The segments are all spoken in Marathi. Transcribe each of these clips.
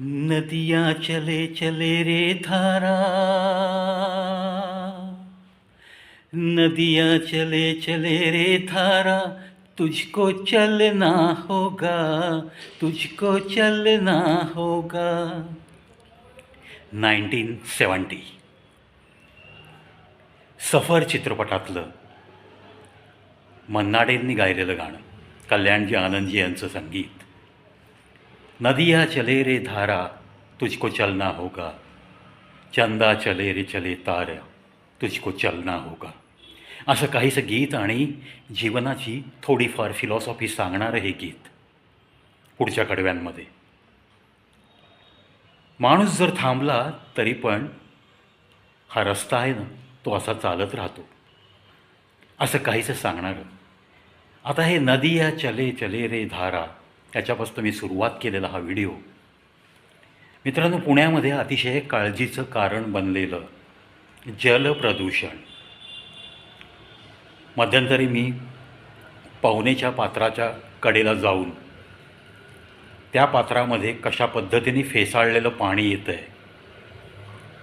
नदिया चले चले रे धारा। नदिया चले चले रे धारा तुझको चलना होगा तुझको चलना होगा। Nineteen seventy. सफर चित्रपटातलं मन्नाडेंनी गायलेलं गाणं कल्याणजी आनंदजी यांचं संगीत. नदिया चले रे धारा तुझको चलना होगा। चंदा चले रे चले तारा तुझको चलना होगा। असं काहीसं गीत आणि जीवनाची थोडीफार फिलॉसॉफी सांगणारं हे गीत पुढच्या कडव्यांमध्ये. माणूस जर थांबला तरी पण हा रस्ता आहे ना तो असा चालत राहतो. असं काहीसं सांगणारं. आता हे नदिया चले चले रे धारा याच्यापासून मी सुरुवात केलेला हा व्हिडिओ. मित्रांनो पुण्यामध्ये अतिशय काळजीचं कारण बनलेलं जलप्रदूषण मध्यंतरी मी पाहुणेच्या पात्राच्या कडेला जाऊन त्या पात्रामध्ये कशा पद्धतीने फेसाळलेलं पाणी येतं आहे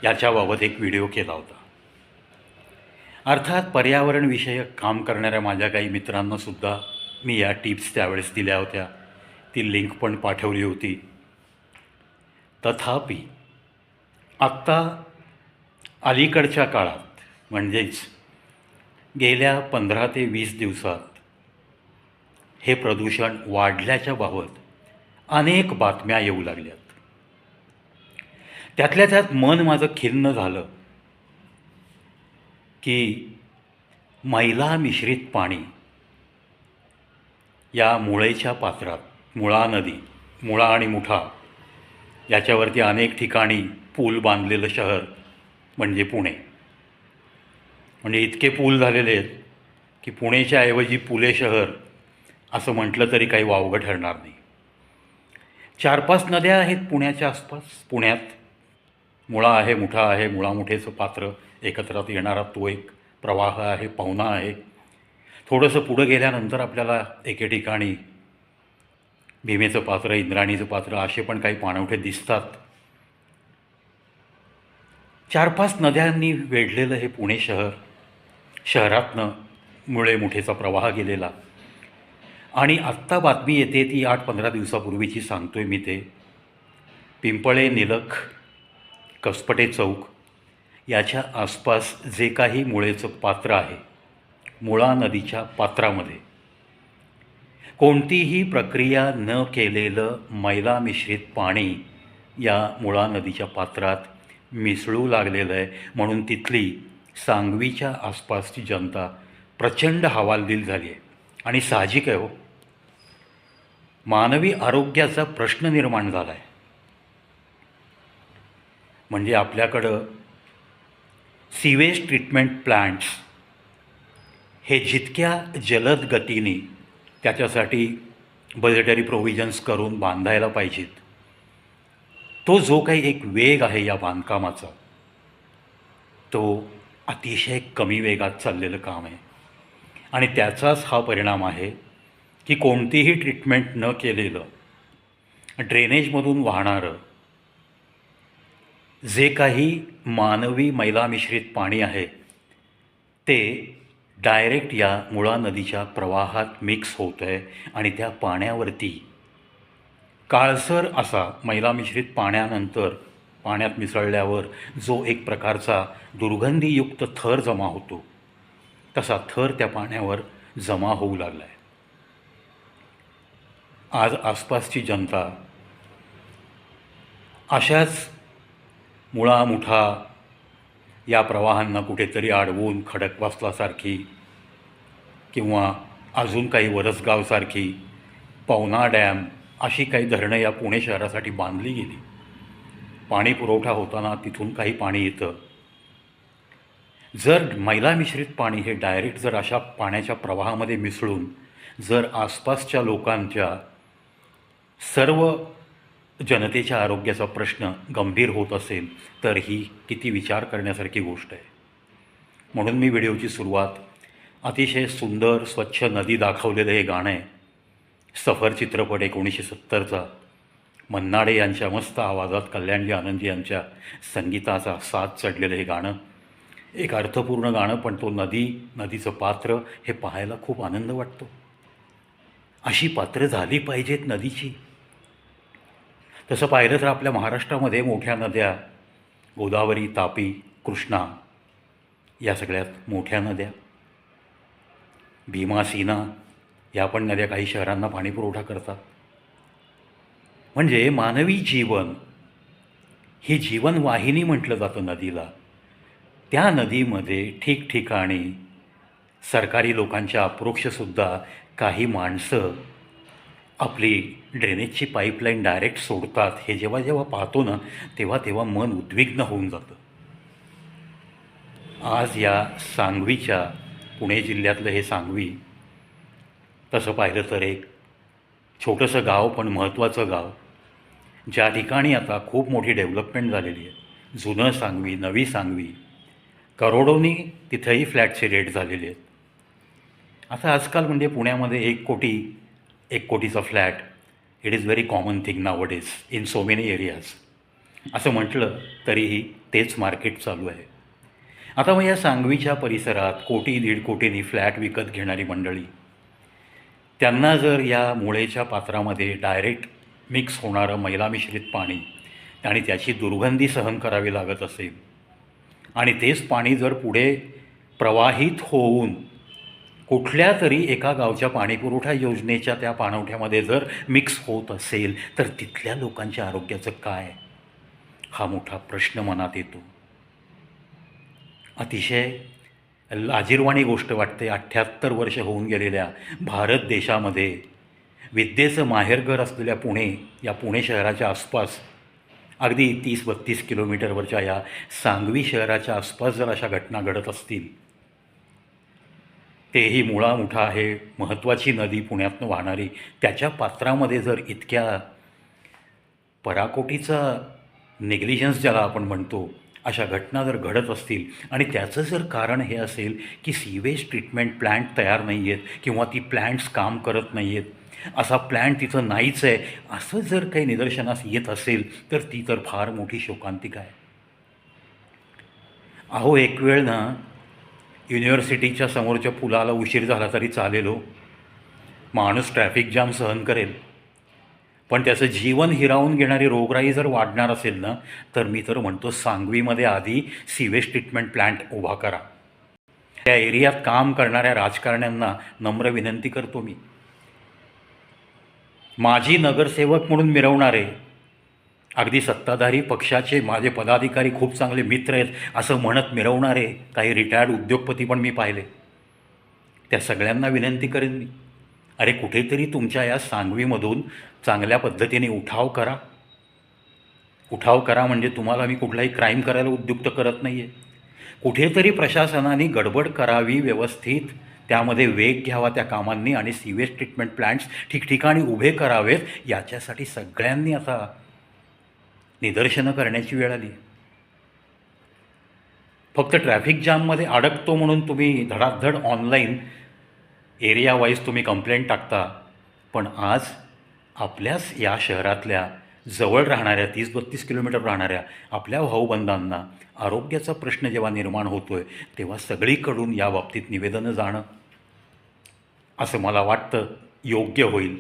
याच्याबाबत एक व्हिडिओ केला होता. अर्थात पर्यावरणविषयक काम करणाऱ्या माझ्या काही मित्रांनासुद्धा मी या टिप्स त्यावेळेस दिल्या होत्या. ती लिंक पण पाठवली होती. तथापि आत्ता अलीकडच्या काळात म्हणजेच गेल्या पंधरा ते वीस दिवसात हे प्रदूषण वाढल्याच्या बाबत अनेक बातम्या येऊ लागल्यात. त्यातल्या त्यात मन माझं खिन्न झालं की मैला मिश्रित पाणी या मुळेच्या पात्रात मुळा नदी मुळा आणि मुठा याच्यावरती अनेक ठिकाणी पूल बांधलेलं शहर म्हणजे पुणे. म्हणजे इतके पूल झालेले आहेत की पुणेच्या ऐवजी पुले शहर असं म्हटलं तरी काही वावगं ठरणार नाही. चार पाच नद्या आहेत पुण्याच्या आसपास पुण्यात. मुळा आहे मुठा आहे मुळामुठेचं पात्र एकत्रात येणारा तो एक प्रवाह आहे पाहुणा आहे. थोडंसं पुढं गेल्यानंतर आपल्याला एके ठिकाणी भीमेचं पात्र इंद्राणीचं पात्र असे पण काही पाणवठे दिसतात. चार पाच नद्यांनी वेढलेलं हे पुणे शहर शहरातनं मुळे मुठेचा प्रवाह गेलेला. आणि आत्ता बातमी येते ती आठ पंधरा दिवसापूर्वीची सांगतोय मी ते. पिंपळे निलख कसपटे चौक याच्या आसपास जे काही मुळेचं पात्र आहे मुळा नदीच्या पात्रामध्ये. कोणतीही प्रक्रिया न केलेलं मैला मिश्रित पाणी या मुळा नदीच्या पात्रात मिसळू लागलेलं आहे. म्हणून तिथली सांगवीच्या आसपासची जनता प्रचंड हवालदिल झाली आहे. आणि साहजिक आहे हो. मानवी आरोग्याचा प्रश्न निर्माण झाला आहे म्हणजे आपल्याकडं सिवेज ट्रीटमेंट प्लांट्स हे जितक्या जलद गतीने त्याच्यासाठी बजेटरी प्रोव्हिजन्स करून बांधायला पाहिजेत. तो जो काही एक वेग आहे या बांधकामाचा तो अतिशय कमी वेगात चाललेलं काम आहे. आणि त्याचाच हा परिणाम आहे की कोणतीही ट्रीटमेंट न केलेलं ड्रेनेजमधून वाहणारं जे काही मानवी मैला मिश्रित पाणी आहे ते डायरेक्ट या मुळा नदीच्या प्रवाहात मिक्स होत आहे आणि त्या पाण्यावरती. काळसर असा मैला मिश्रित पाण्यानंतर पाण्यात मिसळल्यावर जो एक प्रकारचा दुर्गंधीयुक्त थर जमा होतो. तसा थर त्या पाण्यावर जमा होऊ लागला आहे आज आसपासची जनता अशाच मुळा मुठा या प्रवाहांना कुठेतरी अडवून खडकवासलासारखी किंवा अजून काही वरसगावसारखी पवना डॅम अशी काही धरणं या पुणे शहरासाठी बांधली गेली. पाणी पुरवठा होताना तिथून काही पाणी येतं. जर मैला मिश्रित पाणी हे डायरेक्ट जर अशा पाण्याच्या प्रवाहामध्ये मिसळून जर आसपासच्या लोकांच्या सर्व जनतेच्या आरोग्याचा प्रश्न गंभीर होत असेल तर ही किती विचार करण्यासारखी गोष्ट आहे. म्हणून मी व्हिडिओची सुरुवात अतिशय सुंदर स्वच्छ नदी दाखवलेलं हे गाणं आहे. सफर चित्रपट एकोणीसशे सत्तरचा. मन्नाडे यांच्या मस्त आवाजात कल्याणजी आनंदजी यांच्या संगीताचा साथ चढलेलं हे गाणं. एक अर्थपूर्ण गाणं पण तो नदी नदीचं पात्र हे पाहायला खूप आनंद वाटतो. अशी पात्र झाली पाहिजेत नदीची. तसं पाहिलं तर आपल्या महाराष्ट्रामध्ये मोठ्या नद्या गोदावरी तापी कृष्णा या सगळ्यात मोठ्या नद्या. भीमा सीना या पण नद्या काही शहरांना पाणीपुरवठा करतात. म्हणजे मानवी जीवन ही जीवनवाहिनी म्हटलं जातं नदीला. त्या नदीमध्ये ठिकठिकाणी सरकारी लोकांच्या अप्रोक्षसुद्धा काही माणसं आपली ड्रेनेजची पाईपलाईन डायरेक्ट सोडतात. हे जेव्हा जेव्हा पाहतो ना तेव्हा तेव्हा मन उद्विग्न होऊन जातं. आज या सांगवीच्या पुणे जिल्ह्यातलं हे सांगवी तसं पाहिलं तर एक छोटंसं गाव पण महत्त्वाचं गाव. ज्या ठिकाणी आता खूप मोठी डेव्हलपमेंट झालेली आहे. जुनं सांगवी नवी सांगवी. करोडोनी तिथंही फ्लॅटचे रेट झालेले आहेत. आता आजकाल म्हणजे पुण्यामध्ये एक कोटी एक कोटीचा flat. It is very common thing now is in so many areas असं म्हटलं तरीही तेच मार्केट चालू आहे. आता मग या सांगवीच्या परिसरात कोटी दीड कोटींनी फ्लॅट विकत घेणारी मंडळी. त्यांना जर या मुळेच्या पात्रामध्ये डायरेक्ट मिक्स होणारं मैला मिश्रित पाणी आणि त्याची दुर्गंधी सहन करावी लागत असेल आणि तेच पाणी जर पुढे प्रवाहित होऊन कुठल्या तरी एका गावच्या पाणीपुरवठा योजनेच्या त्या पाणवठ्यामध्ये जर मिक्स होत असेल तर तिथल्या लोकांच्या आरोग्याचं काय? हा मोठा प्रश्न मनात येतो. अतिशय लाजीरवाणी गोष्ट वाटते. अठ्ठ्याहत्तर वर्ष होऊन गेलेल्या भारत देशामध्ये विद्येचं माहेरघर असलेल्या पुणे या पुणे शहराच्या आसपास अगदी तीस बत्तीस किलोमीटरवरच्या या सांगवी शहराच्या आसपास जर अशा घटना घडत असतील तेही मुळामुठा आहे. महत्त्वाची नदी पुण्यातनं वाहणारी त्याच्या पात्रामध्ये जर इतक्या पराकोटीचा नेग्लिजन्स ज्याला आपण म्हणतो अशा घटना जर घडत असतील आणि त्याचं जर कारण हे असेल की सीवेज ट्रीटमेंट प्लॅन्ट तयार नाही आहेत किंवा ती प्लॅन्ट्स काम करत नाही आहेत असा प्लॅन्ट तिथं नाहीच आहे असं जर काही निदर्शनास येत असेल तर ती तर फार मोठी शोकांतिका आहे. अहो एक वेळ ना युनिव्हर्सिटीच्या समोरच्या पुलाला उशीर झाला तरी चालेल हो. माणूस ट्रॅफिक जाम सहन करेल. पण त्याचं जीवन हिरावून घेणारी रोगराई जर वाढणार असेल ना तर मी तर म्हणतो सांगवीमध्ये आधी सिवेज ट्रीटमेंट प्लॅन्ट उभा करा. त्या एरियात काम करणाऱ्या राजकारण्यांना नम्र विनंती करतो मी. माजी नगरसेवक म्हणून मिरवणारे अगदी सत्ताधारी पक्षाचे माझे पदाधिकारी खूप चांगले मित्र आहेत असं म्हणत मिरवणारे काही रिटायर्ड उद्योगपती पण मी पाहिले. त्या सगळ्यांना विनंती करेन मी. अरे कुठेतरी तुमच्या या सांगवीमधून चांगल्या पद्धतीने उठाव करा. उठाव करा म्हणजे तुम्हाला मी कुठलाही क्राईम करायला उद्युक्त करत नाही आहे कुठेतरी प्रशासनाने गडबड करावी व्यवस्थित. त्यामध्ये वेग घ्यावा त्या कामांनी आणि सिवेज ट्रीटमेंट प्लॅन्ट्स ठिकठिकाणी उभे करावेत. याच्यासाठी सगळ्यांनी आता निदर्शनं करण्याची वेळ आली. फक्त ट्रॅफिक जाममध्ये अडकतो म्हणून तुम्ही धडाधड ऑनलाईन एरिया वाईज तुम्ही कंप्लेंट टाकता. पण आज आपल्याच या शहरातल्या जवळ राहणाऱ्या तीस बत्तीस किलोमीटर राहणाऱ्या आपल्या भाऊबंधांना आरोग्याचा प्रश्न जेव्हा निर्माण होतो आहे तेव्हा सगळीकडून या बाबतीत निवेदनं जाणं असं मला वाटतं योग्य होईल.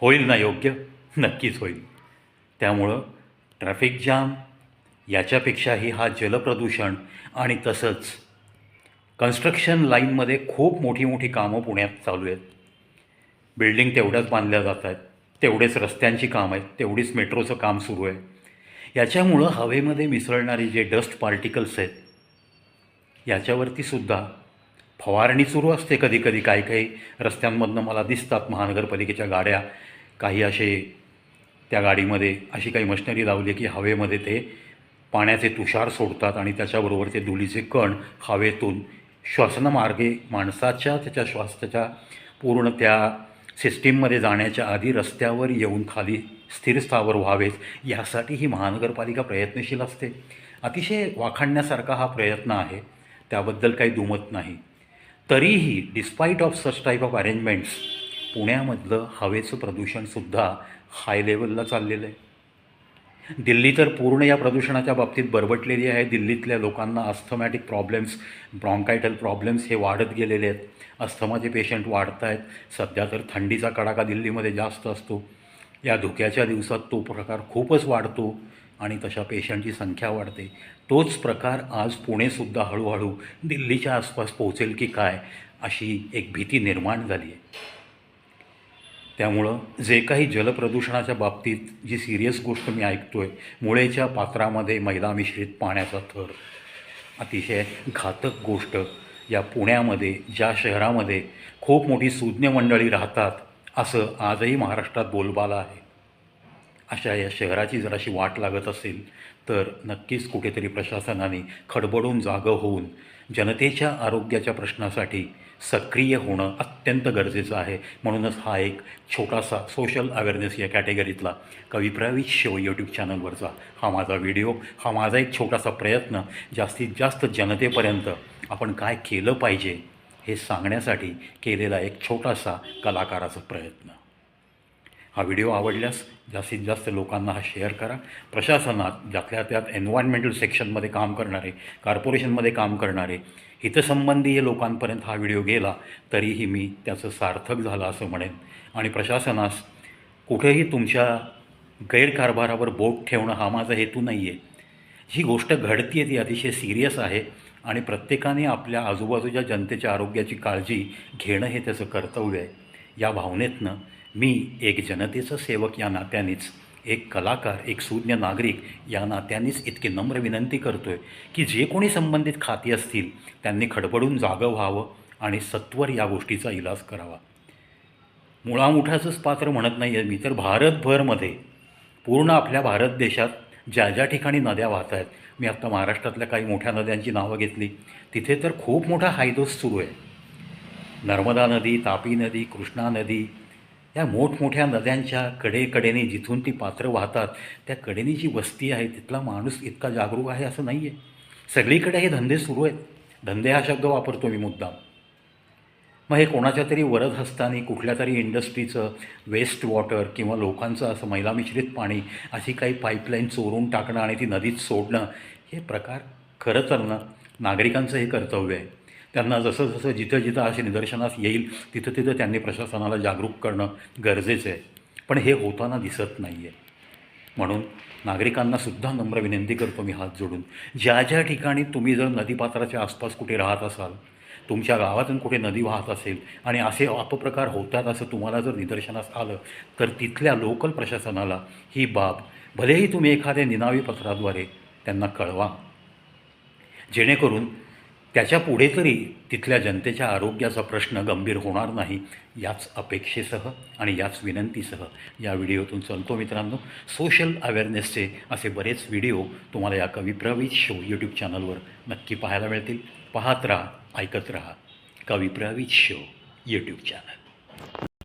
होईल ना योग्य? नक्कीच होईल. त्यामुळं ट्रॅफिक जाम याच्यापेक्षाही हा जलप्रदूषण आणि तसंच कन्स्ट्रक्शन लाईनमध्ये खूप मोठी मोठी कामं पुण्यात चालू आहेत. बिल्डिंग तेवढ्याच बांधल्या जात आहेत. तेवढेच रस्त्यांची काम आहेत. तेवढीच मेट्रोचं काम सुरू आहे. याच्यामुळं हवेमध्ये मिसळणारी जे डस्ट पार्टिकल्स आहेत याच्यावरती सुद्धा फवारणी सुरू असते कधी कधी. काही काही रस्त्यांमधनं मला दिसतात महानगरपालिकेच्या गाड्या. काही असे त्या गाडीमध्ये अशी काही मशिनरी लावली की हवेमध्ये ते पाण्याचे तुषार सोडतात आणि त्याच्याबरोबर ते धुलीचे कण हवेतून श्वसनमार्गे माणसाच्या त्याच्या श्वासाच्या पूर्ण त्या सिस्टीममध्ये जाण्याच्या आधी रस्त्यावर येऊन खाली स्थिर स्थावर व्हावेत यासाठी ही महानगरपालिका प्रयत्नशील असते. अतिशय वाखाणण्यासारखा हा प्रयत्न आहे. त्याबद्दल काही दुमत नाही. तरीही despite of such type of arrangements पुण्यामधलं हवेचं प्रदूषणसुद्धा हाय लेवलला चाललेलं आहे. दिल्ली तर पूर्ण या प्रदूषणाच्या बाबतीत बरबटलेली आहे. दिल्लीतल्या लोकांना अस्थमॅटिक प्रॉब्लेम्स ब्रॉन्कायटल प्रॉब्लेम्स हे वाढत गेलेले आहेत. अस्थमाचे पेशंट वाढत आहेत सध्या तर थंडीचा कडाका दिल्लीमध्ये जास्त असतो. या धुक्याच्या दिवसात तो प्रकार खूपच वाढतो आणि तशा पेशंटची संख्या वाढते. तोच प्रकार आज पुणेसुद्धा हळूहळू दिल्लीच्या आसपास पोहोचेल की काय अशी एक भीती निर्माण झाली आहे. त्यामुळं जे काही जलप्रदूषणाच्या बाबतीत जी सिरियस गोष्ट मी ऐकतो आहे मुळेच्या पात्रामध्ये मैदा मिश्रित पाण्याचा थर. अतिशय घातक गोष्ट. या पुण्यामध्ये ज्या शहरामध्ये खूप मोठी सुज्ञ मंडळी राहतात असं आजही महाराष्ट्रात बोलबाला आहे. अशा या शहराची जराशी वाट लागत असेल तर नक्कीच कुठेतरी प्रशासनाने खडबडून जागं होऊन जनतेच्या आरोग्याच्या प्रश्नासाठी सक्रिय होणं अत्यंत गरजेचं आहे. म्हणूनच हा एक छोटासा सोशल अवेअरनेस या कॅटेगरीतला कविप्रवीत शो यूट्यूब चॅनलवरचा हा माझा व्हिडिओ हा माझा एक छोटासा प्रयत्न जास्तीत जास्त जनतेपर्यंत आपण काय केलं पाहिजे हे सांगण्यासाठी केलेला एक छोटासा कलाकाराचा प्रयत्न. हा व्हिडिओ आवडल्यास जास्तीत जास्त लोकांना हा शेअर करा. प्रशासनात ज्यातल्या त्यात एन्व्हायरमेंटल सेक्शनमध्ये काम करणारे कॉर्पोरेशनमध्ये काम करणारे हितसंबंधीय लोकांपर्यंत हा व्हिडिओ गेला तरीही मी त्याचं सार्थक झालं असं म्हणेन. आणि प्रशासनास कुठेही तुमच्या गैरकारभारावर बोट ठेवणं हा माझा हेतू नाही आहे जी गोष्ट घडती आहे ती अतिशय सिरियस आहे. आणि प्रत्येकाने आपल्या आजूबाजूच्या जनतेच्या आरोग्याची काळजी घेणं हे त्याचं कर्तव्य आहे. या भावनेतनं मी एक जनतेचं सेवक या नात्यानेच एक कलाकार एक सुज्ञ नागरिक या नात्यानेच इतकी नम्र विनंती करतो आहे की जे कोणी संबंधित खाती असतील त्यांनी खडबडून जागं व्हावं आणि सत्वर या गोष्टीचा इलाज करावा. मुळामुठाचंच पात्र म्हणत नाही आहे मी तर भारतभरमध्ये पूर्ण आपल्या भारत देशात ज्या ज्या ठिकाणी नद्या वाहत आहेत मी आत्ता महाराष्ट्रातल्या काही मोठ्या नद्यांची नावं घेतली. तिथे तर खूप मोठा हायदोस सुरू आहे. नर्मदा नदी तापी नदी कृष्णा नदी या मोठमोठ्या नद्यांच्या कडेकडेने जिथून ती पात्र वाहतात त्या कडेने जी वस्ती आहे तिथला माणूस इतका जागरूक आहे असं नाही आहे सगळीकडे हे धंदे सुरू आहेत. धंदे हा शब्द वापरतो मी मुद्दाम. मग हे कोणाच्या तरी वरद हस्ताने कुठल्या तरी इंडस्ट्रीचं वेस्ट वॉटर किंवा लोकांचं असं मैला मिश्रित पाणी अशी काही पाईपलाईन चोरून टाकणं आणि ती नदीत सोडणं हे प्रकार खरं तर ना नागरिकांचं हे कर्तव्य आहे. त्यांना जसं जसं जिथं जिथं असे निदर्शनास येईल तिथं तिथं त्यांनी प्रशासनाला जागरूक करणं गरजेचं आहे. पण हे होताना दिसत नाही आहे म्हणून नागरिकांना सुद्धा नम्र विनंती करतो मी हात जोडून. ज्या ज्या ठिकाणी तुम्ही जर नदीपात्राच्या आसपास कुठे राहत असाल तुमच्या गावातून कुठे नदी वाहत असेल आणि असे अपप्रकार होतात असं तुम्हाला जर निदर्शनास आलं तर तिथल्या लोकल प्रशासनाला ही बाब भलेही तुम्ही एखाद्या निनावी पत्राद्वारे त्यांना कळवा. जेणेकरून त्याच्या पुढे तरी तिथल्या जनतेच्या आरोग्याचा प्रश्न गंभीर होणार नाही याच अपेक्षेसह आणि याच विनंतीसह या व्हिडिओतून चलतो मित्रांनो. सोशल अवेअरनेसचे असे बरेच व्हिडिओ तुम्हाला या कविप्रवीत शो यूट्यूब चॅनलवर नक्की पाहायला मिळतील. पाहत राहा. ऐकत रहा कविप्रा शो यूट्यूब चॅनल.